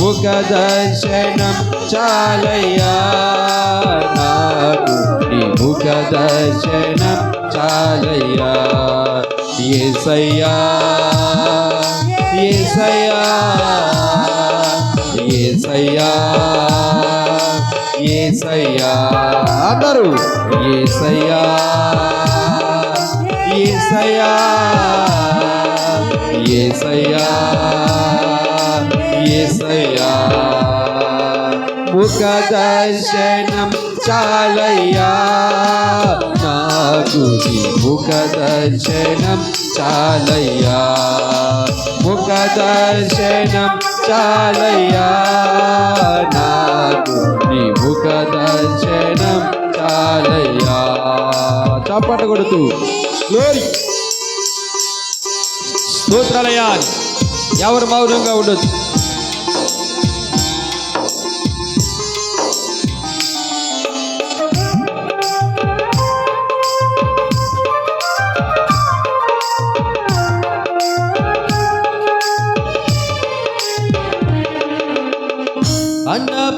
ముఖ దర్శనం చాలయ్యా నాకు నీ ముఖ దర్శనం చాలయ్యా ఏసయ్యా ఏసయ్యా ఏసయ్యా ఏసయ్యా అందరూ ఏసయ్యా ఏసయ్యా ఏసయ్యా. ఏసయ్యా ముఖ దర్శనం చాలయ్యా. నాకు ముఖ దర్శనం చాలయ్యా. ముఖ దర్శనం చాలయ్యా. నాకు నీ ముఖ దర్శనం చాలయ్యా. చప్పట కొడుతూ. గ్లోరీ స్తోత్రాలయ్యా. ఎవరు మౌనంగా ఉండొచ్చు?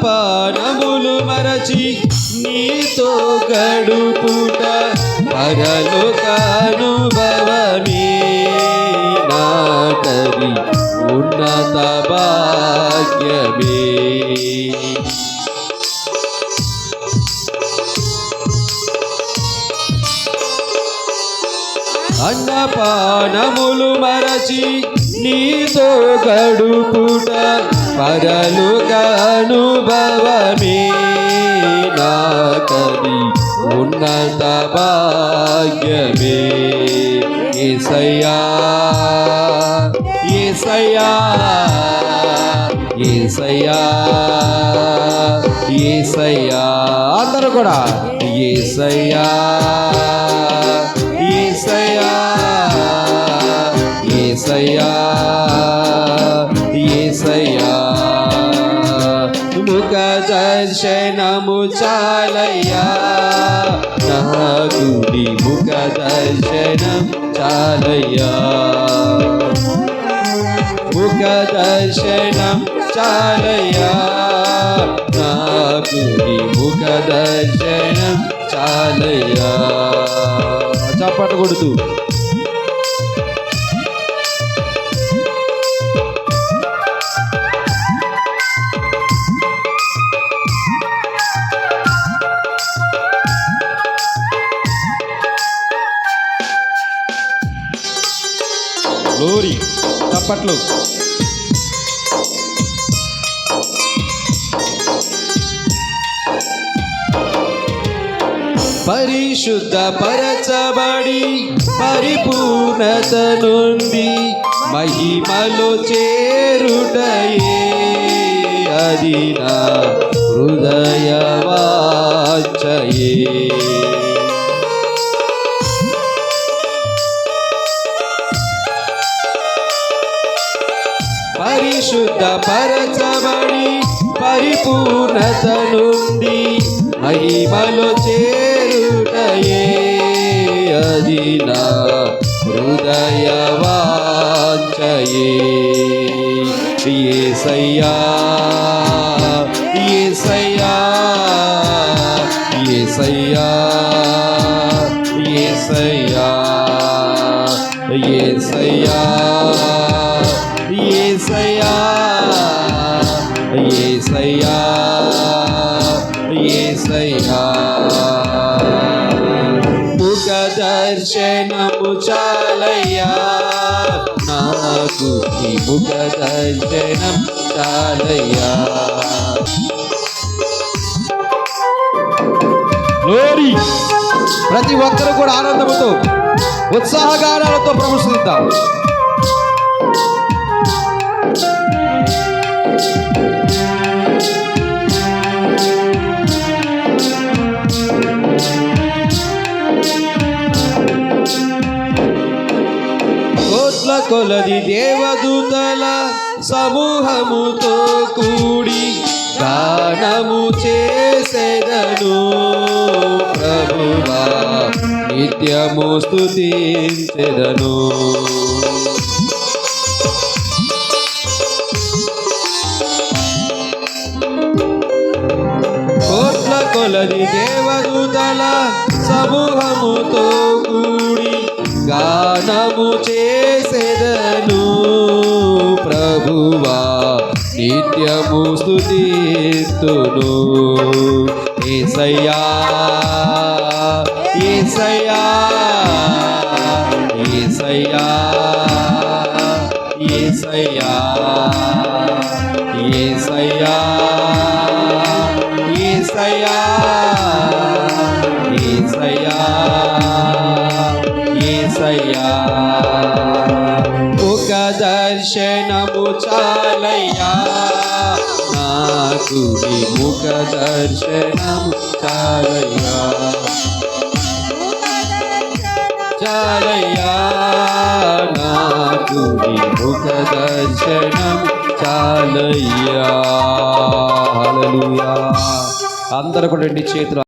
అన్నపానములు మరచి నీతో గడుపుట పరలోకానుభవమే నాటరి ఉన్నత భాగ్యమే. అన్నపానములు మరచి నీతో గడుపుట పరలుక అనుభవమే నాకది ఉన్నత భాగ్యమే. ఏసయ్యా ఏసయ్యా ఏసయ్యా ఏసయ్యా. అందరూ కూడా ఏసయ్యా. ఏసయ్యా ఏసయ్యా ముఖ దర్శనము చాలయ్యా. నాకు ముఖ దర్శనం చాలయ్యా. ముఖ దర్శనం చాలయ్యా. నాకు ముఖ దర్శనం చాలయ్యా. చప్పట కొడుతూ. గ్లోరీ చప్పట్లు. పరిశుద్ధ పరచబడి పరిపూర్ణత నుండి మహిమలో చేరుటయే అది నా హృదయ వాచయే పరిశుద్ధపరచబడి పరిపూర్ణత నుండి మహిమలో చేరుటయే అది నా హృదయ వాంచయే సయ్యా ఏ సయ్యా ఏ సయ్యా ఏ సయ్యా ఏ సయ్యా ఏసయ్యా ఏసయ్యా. ముఖ దర్శనము చాలయ్యా. నాకు ఈ ముఖ దర్శనం చాలయ్యా. గ్లోరీ ప్రతి ఒక్కరు కూడా ఆనందముతో ఉత్సాహగానాలతో ప్రవేశిద్దాం Thank you. కొలది దేవదూతల సమూహముతో కూడి గానము చేసేదను ప్రభువా నిత్యము స్థుతించెదను కోట్ల కొలది దేవదూతల సమూహముతో కూడి గానము చే చేసేదను ప్రభువా నిత్యము స్థుతిస్తును ఏసయ్యా ఏసయ్యా ఏసయ్యా ఏసయ్యా ఏసయ్యా. దర్శనము చాలయ్యా. నాకు విముఖ దర్శనము చాలయ్యా. చాలయ్యా నాకు విముఖ ముఖ దర్శనం చాలయ్యా అందరూ కూడా రెండు చేతులు